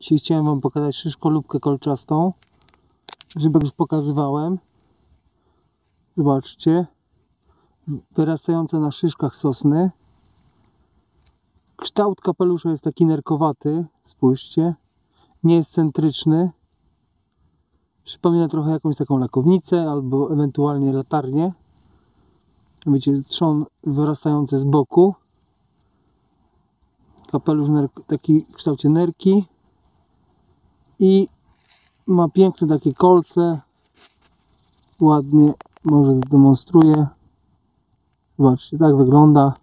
Dzisiaj chciałem Wam pokazać szyszkolubkę kolczastą. Grzybek już pokazywałem. Zobaczcie. Wyrastające na szyszkach sosny. Kształt kapelusza jest taki nerkowaty. Spójrzcie. Nie jest centryczny. Przypomina trochę jakąś taką lakownicę albo ewentualnie latarnię. Widzicie, trzon wyrastający z boku. Kapelusz taki w kształcie nerki. I ma piękne takie kolce. Ładnie, może demonstruję. Zobaczcie, tak wygląda.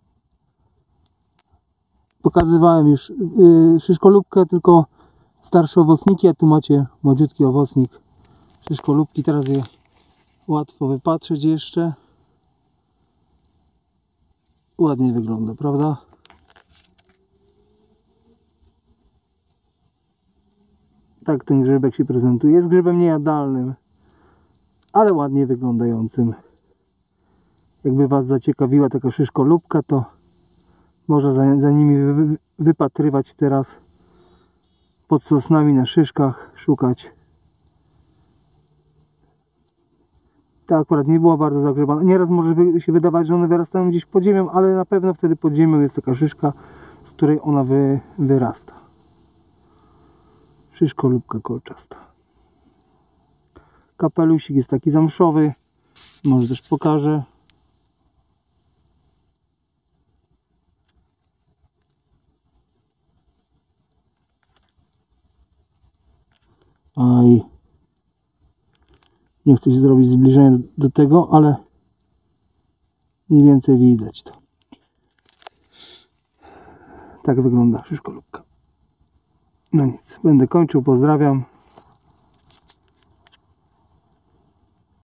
Pokazywałem już yy, szyszkolubkę, tylko starsze owocniki, a tu macie młodziutki owocnik szyszkolubki. Teraz je łatwo wypatrzeć jeszcze. Ładnie wygląda, prawda? Tak ten grzybek się prezentuje. Jest grzybem niejadalnym, ale ładnie wyglądającym. Jakby Was zaciekawiła taka szyszkolubka, to można za, za nimi wy, wy, wypatrywać teraz pod sosnami na szyszkach, szukać. Ta akurat nie była bardzo zagrzebana. Nieraz może się wydawać, że one wyrastają gdzieś pod ziemią, ale na pewno wtedy pod ziemią jest taka szyszka, z której ona wy, wyrasta. Szyszkolubka kolczasta. Kapelusik jest taki zamszowy. Może też pokażę. Aj. Nie chcę się zrobić zbliżenia do, do tego, ale mniej więcej widać to. Tak wygląda szyszkolubka. No nic, będę kończył, pozdrawiam.